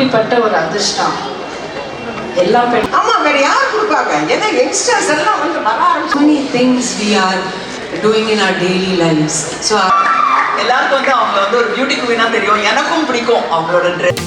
எப்படிப்பட்ட ஒரு அதிர்ஷ்டம். எல்லா பெண் ஆமா வேற யார் கொடுப்பாங்க? ஏன்னா யங்ஸ்டர்ஸ் எல்லாம் வந்து வர ஆரம்பிச்சு things we are doing in our daily lives. So எல்லாருக்கும் வந்து அவங்க வந்து ஒரு பியூட்டி குவீனா தெரியும். எனக்கும் பிடிக்கும் அவங்களோட ட்ரெஸ்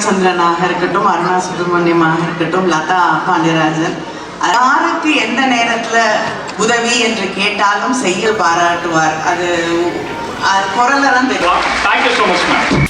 சந்திரனாக இருக்கட்டும் அருணா சுப்பிரமணியமாக இருக்கட்டும் லதா பாண்டியராஜன் யாருக்கு எந்த நேரத்துல உதவி என்று கேட்டாலும் செய்ய பாராட்டுவார் அது அது தான் தெரியும் Thank.